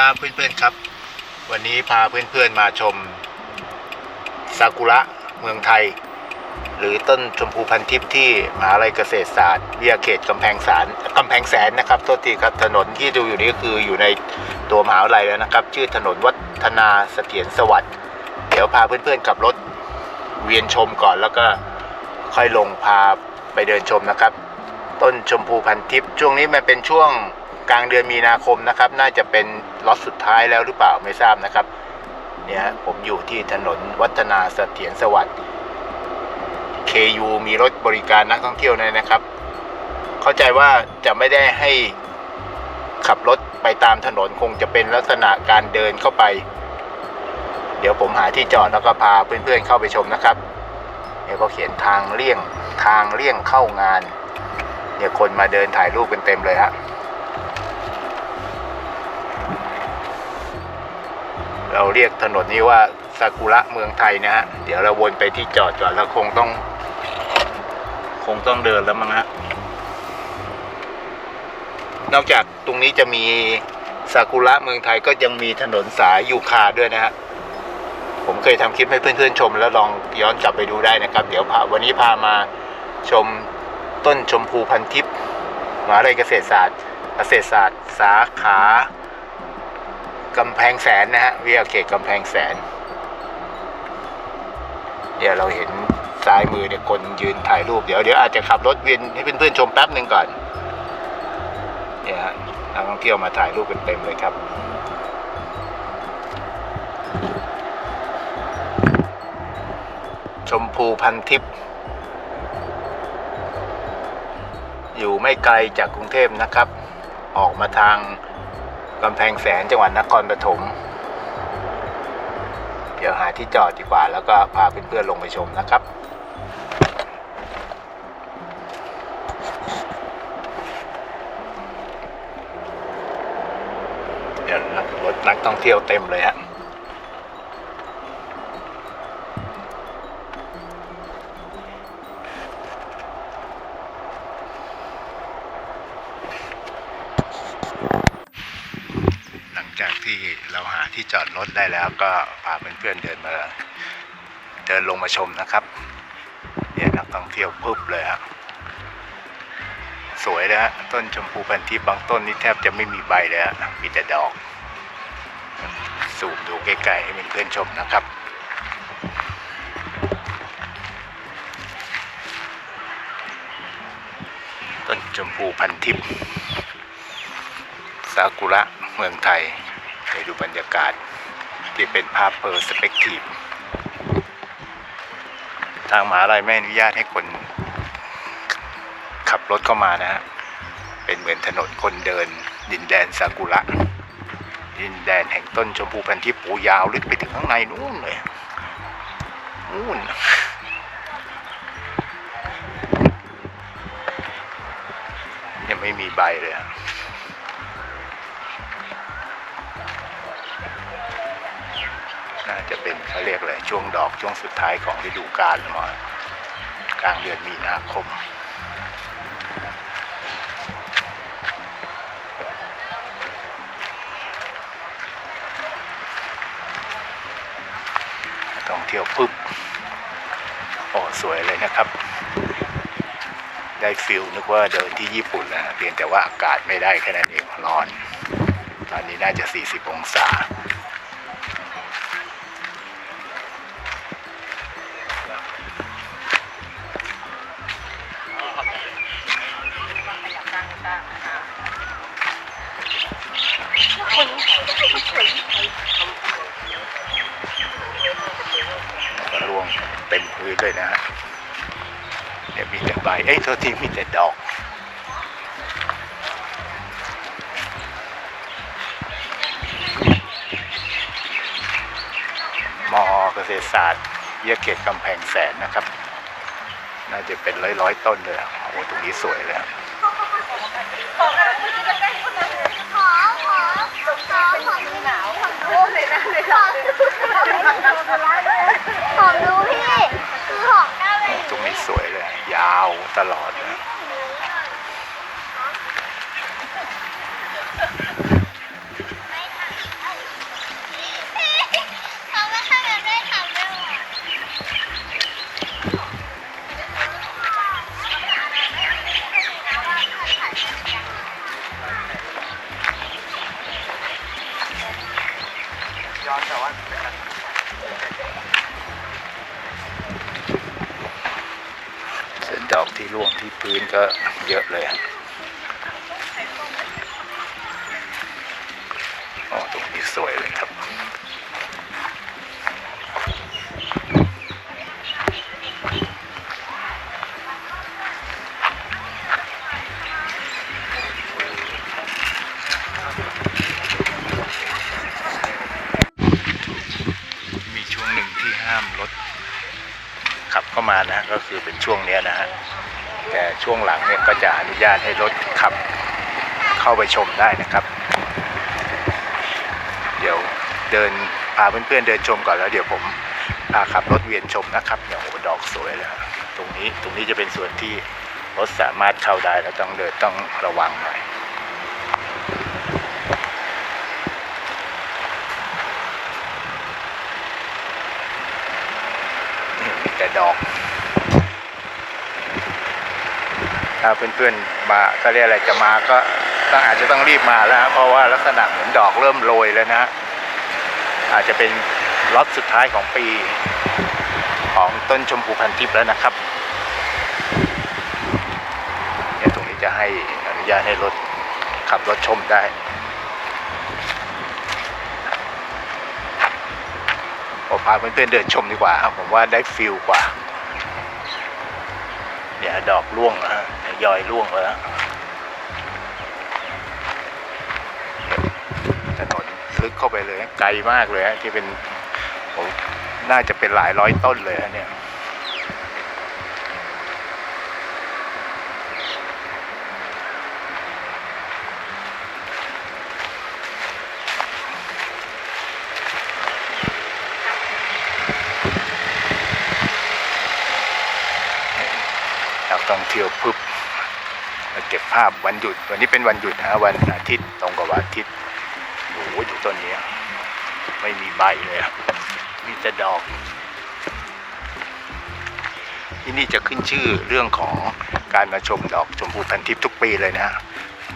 ครับเพื่อนๆครับ วันนี้พาเพื่อนๆมาชมซากุระเมืองไทย หรือต้นชมพูพันทิพย์ที่มหาลัยเกษตรศาสตร์วิทยาเขตกำแพงแสนกำแพงแสนนะครับโทษทีครับถนนที่ดูอยู่นี้คืออยู่ในตัวมหาวิทยาลัยแล้วนะครับ ชื่อถนนวัฒนาเสถียรสวัสดิ์เดี๋ยวพาเพื่อนๆขับรถเวียนชมก่อนแล้วก็ค่อยลงพาไปเดินชมนะครับ ต้นชมพูพันทิพย์ช่วงนี้มันเป็นช่วง กลางเดือนมีนาคมนะครับ น่าจะเป็นล็อตสุดท้ายแล้วหรือเปล่าไม่ทราบนะครับ เนี่ยผมอยู่ที่ถนนวัฒนาเสถียรสวัสดิ์ KU มีรถบริการนักท่องเที่ยวเลยนะครับ เข้าใจว่าจะไม่ได้ให้ขับรถไปตามถนนคงจะเป็นลักษณะการเดินเข้าไป เดี๋ยวผมหาที่จอดแล้วก็พาเพื่อนๆเข้าไปชมนะครับเดี๋ยวก็เขียนทางเลี่ยงทางเลี่ยงเข้างานเนี่ยคนมาเดินถ่ายรูปกันเต็มเลยฮะ เราเรียกถนนนี้ว่าซากุระเมืองไทยนะฮะ เดี๋ยวเราวนไปที่จอดก่อนแล้วคงต้อง คงต้องเดินแล้วมั้งฮะ นอกจากตรงนี้จะมีซากุระเมืองไทยก็ยังมีถนนสายยูคาด้วยนะฮะ ผมเคยทำคลิปให้เพื่อนๆชม แล้วลองย้อนกลับไปดูได้นะครับ เดี๋ยวพาวันนี้พามาชมต้นชมพูพันทิพย์มหาลัยเกษตรศาสตร์ เกษตรศาสตร์ สาขา กำแพงแสนนะฮะวิทยาเขตกำแพงแสน เดี๋ยวเราเห็นซ้ายมือเนี่ยคนยืนถ่ายรูปเดี๋ยวเดี๋ยวอาจจะขับรถเวียนให้เพื่อนๆชมแป๊บหนึ่งก่อนเนี่ยฮะนักท่องเที่ยวมาถ่ายรูปกันเต็มเลยครับชมพูพันทิพย์อยู่ไม่ไกลจากกรุงเทพนะครับ ออกมาทาง กำแพงแสนจังหวัดนครปฐม เดี๋ยวหาที่จอดดีกว่า แล้วก็พาเพื่อนๆลงไปชมนะครับเดี๋ยวรถนักท่องเที่ยวเต็มเลยฮะ จากที่เราหาที่จอดรถได้แล้วก็พาเพื่อนๆเดินมาเดินลงมาชมนะครับ เนี่ยนักท่องเที่ยวปุ๊บเลยครับสวยนะฮะต้นชมพูพันทิพย์บางต้นนี่แทบจะไม่มีใบเลยฮะมีแต่ดอกสูมดูใกล้ๆให้เพื่อนๆชมนะครับต้นชมพูพันทิพย์ซากุระเมืองไทย ดูบรรยากาศที่เป็นภาพเพอร์สเปกทีฟทางมหาลัยไม่อนุญาตให้คน ขับรถเข้ามานะฮะ เป็นเหมือนถนนคนเดิน ดินแดนซากุระ ดินแดนแห่งต้นชมพูพันธุ์ที่ปูยาวลึกไปถึงข้างในนู่นเลยนู่นยังไม่มีใบเลยอะ เขาเรียกอะไรช่วงดอกช่วงสุดท้ายของฤดูกาลหมอกลางเดือนมีนาคมท่องเที่ยวปุ๊บโอ้สวยเลยนะครับ ได้ฟิลนึกว่าเดินที่ญี่ปุ่นนะเพียงแต่ว่าอากาศไม่ได้แค่นั้นเองร้อน ตอนนี้น่าจะ 40 องศา เลยนะฮะเนี่ยมีแต่ใบเอ้ยโทษทีมีแต่ดอกมอเกษตรศาสตร์วิทยเขตกำแพงแสนนะครับ น่าจะเป็นร้อยร้อยต้นเลยโอ้โหตรงนี้สวยเลยอะขอขอขอหนาวขอดูเลยนะเลยหรอห ตลอดนะย้อนแต่ว่า ที่ร่วงที่พื้นก็เยอะเลยอ๋อตรงนี้สวยเลยครับมีช่วงหนึ่งที่ห้ามรถขับเข้ามานะก็คือเป็นช่วงเนี้ยนะฮะ แต่ช่วงหลังเนี่ยก็จะอนุญาตให้รถขับเข้าไปชมได้นะครับ เดี๋ยวเดินพาเพื่อนๆเดินชมก่อนแล้วเดี๋ยวผมพาขับรถเวียนชมนะครับเนี่ยโอ้ดอกสวยเลยฮะตรงนี้ตรงนี้จะเป็นส่วนที่รถสามารถเข้าได้แล้วต้องเดินต้องระวังหน่อยแต่ดอก ถ้าเพื่อนๆมาก็เรียกอะไรจะมาก็ต้องอาจจะต้องรีบมาแล้ว เพราะว่าลักษณะเหมือนดอกเริ่มโรยแล้วนะ อาจจะเป็นล็อตสุดท้ายของปีของต้นชมพูพันทิพย์แล้วนะครับเนี่ยตรงนี้จะให้อนุญาตให้รถขับรถชมได้ผมพาเพื่อนๆเดินชมดีกว่าครับผมว่าได้ฟิลกว่า เนี่ยดอกร่วงแล้วฮะ ยอยร่วงแล้วถนนลึกเข้าไปเลยไกลมากเลยฮะที่เป็นผมน่าจะเป็นหลายร้อยต้นเลยฮะเนี่ยนักท่องเที่ยวพึบมา เก็บภาพวันหยุด วันนี้เป็นวันหยุดนะฮะวันอาทิตย์ตรงกับวันอาทิตย์โอ้โหดูต้นนี้ไม่มีใบเลยมีแต่ดอก ที่นี่จะขึ้นชื่อเรื่องของการมาชมดอกชมพูพันทิพย์ทุกปีเลยนะฮะ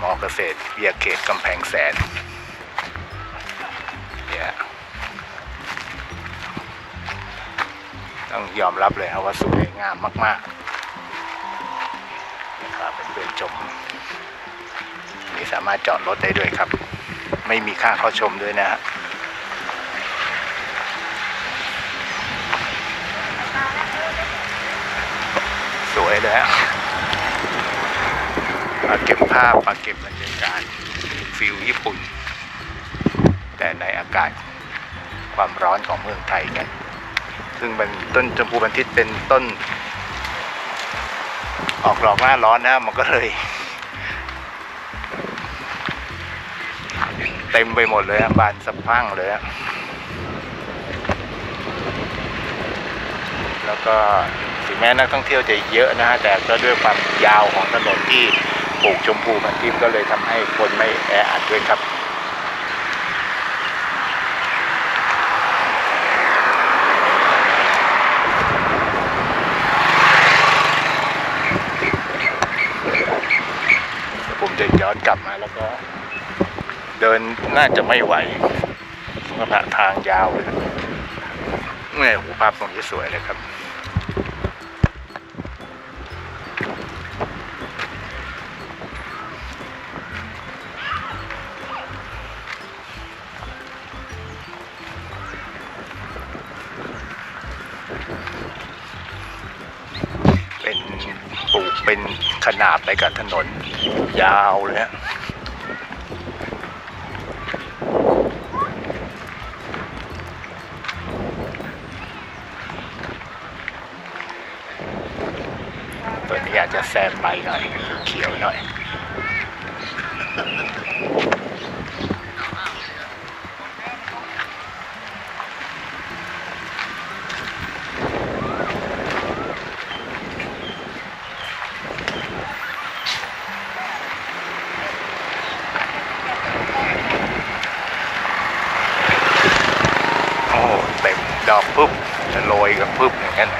มอเกษตรเวียเขตกำแพงแสนเนี่ยต้องยอมรับเลยครับว่าสวยงามมาก ๆ ชม นี่สามารถจอดรถได้ด้วยครับ ไม่มีค่าเข้าชมด้วยนะฮะสวยเลยฮะมาเก็บภาพมาเก็บบรรยากาศฟิลญี่ปุ่น แต่ในอากาศความร้อนของเมืองไทยกัน ซึ่งเป็นต้นชมพูบันทิตเป็นต้น ออกดอกหน้าร้อนนะมันก็เลย เต็มไปหมดเลยบานสะพั่งเลยแล้วก็ถึงแม้นักท่องเที่ยวจะเยอะนะฮะแต่ก็ด้วยความยาวของถนนที่ปลูกชมพูพันทิพก็เลยทำให้คนไม่แออัดด้วยครับ ผมจะย้ อนกลับมาแล้วก็ เดินน่าจะไม่ไหวเพราะทางยาวเลยเนี่ยหูภาพตรงนี้สวยเลยครับ เป็นปลูกเป็นขนาบไปกับถนน ยาวเลยฮะตัวนี้อาจจะแซมไปหน่อยเขียวหน่อย อปุ๊บจะโรยกันปุ๊บอย่างนั้น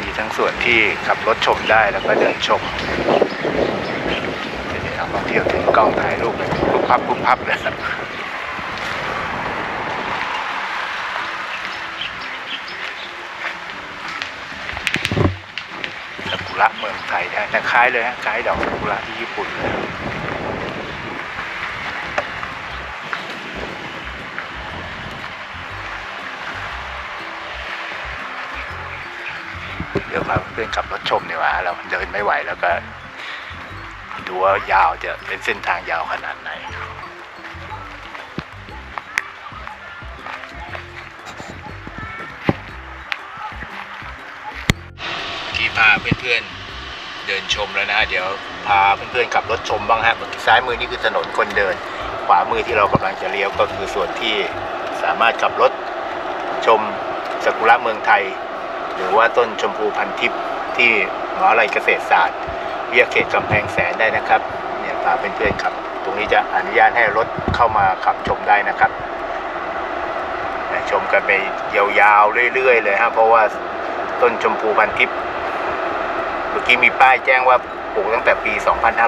มีทั้งส่วนที่ขับรถชมได้แล้วก็เดินชมเดี๋ยวเอามาเที่ยวถึงกล้องถ่ายรูปเลยปุ๊บพับปุ๊บพับเลยละเมืองไทยนะแต่คล้ายเลยฮะคล้ายดอกกุหลาที่ญี่ปุ่นเลย พื่อนขับรถชมดีกว่า เราเดินไม่ไหวแล้วก็ดูว่ายาวจะเป็นเส้นทางยาวขนาดไหนที่พาเพื่อนๆเดินชมแล้วนะฮะเดี๋ยวพาเพื่อนๆขับรถชมบ้างฮะซ้ายมือนี่คือถนนคนเดิน ขวามือที่เรากำลังจะเลี้ยวก็คือส่วนที่สามารถขับรถชมซากุระเมืองไทย หรือว่าต้นชมพูพันทิพย์ ที่มหาวิทยาลัยเกษตรศาสตร์วิทยาเขตกำแพงแสนได้นะครับเนี่ยพาเพื่อนๆขับ ตรงนี้จะอนุญาตให้รถเข้ามาขับชมได้นะครับ ชมกันไปยาวๆเรื่อยๆเลยฮะเพราะว่าต้นชมพูพันทิพย์เมื่อกี้มีป้ายแจ้งว่าปลูกตั้งแต่ปี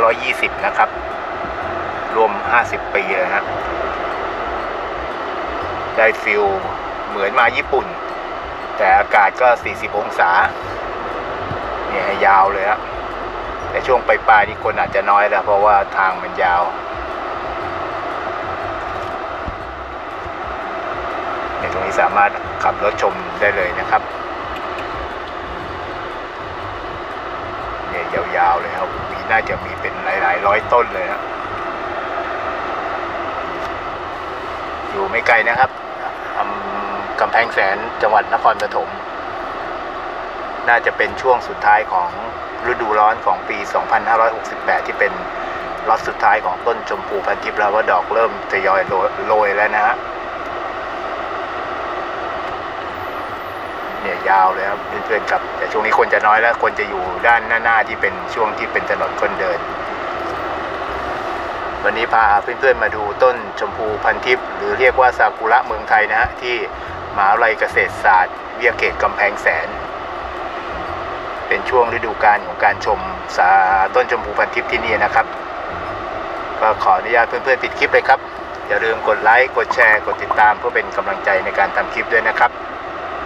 2520 นะครับ รวม 50 ปีเลยฮะได้ฟิลเหมือนมาญี่ปุ่น แต่อากาศก็ 40 องศา เนี่ยยาวเลยฮะแต่ช่วงปลายๆนี่คนอาจจะน้อยแล้วเพราะว่าทางมันยาวในตรงนี้สามารถขับรถชมได้เลยนะครับเนี่ยยาวๆเลยครับมีน่าจะมีเป็นหลายๆร้อยต้นเลยครับอยู่ไม่ไกลนะครับอำกำแพงแสนจังหวัดนครปฐม น่าจะเป็นช่วงสุดท้ายของฤดูร้อนของปี 2568 ที่เป็นล็อตสุดท้ายของต้นชมพูพันทิพย์แล้วว่าดอกเริ่มทยอยโรยแล้วนะฮะเนี่ยยาวเลยครับเพื่อนๆครับ แต่ช่วงนี้คนจะน้อยแล้ว คนจะอยู่ด้านหน้าๆที่เป็นช่วงที่เป็นถนนคนเดิน วันนี้พาเพื่อนๆมาดูต้นชมพูพันทิพย์หรือเรียกว่าซากุระเมืองไทยนะฮะที่มหาวิทยาลัยเกษตรศาสตร์ เวิทยเขตกำแพงแสน เป็นช่วงฤดูกาลของการชมสาต้นชมพูพันทิพย์ที่นี่นะครับ ก็ขออนุญาตเพื่อนๆปิดคลิปเลยครับ อย่าลืมกดไลค์ กดแชร์ กดติดตามเพื่อเป็นกำลังใจในการทำคลิปด้วยนะครับ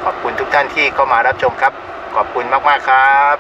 ขอบคุณทุกท่านที่เข้ามารับชมครับ ขอบคุณมากๆครับ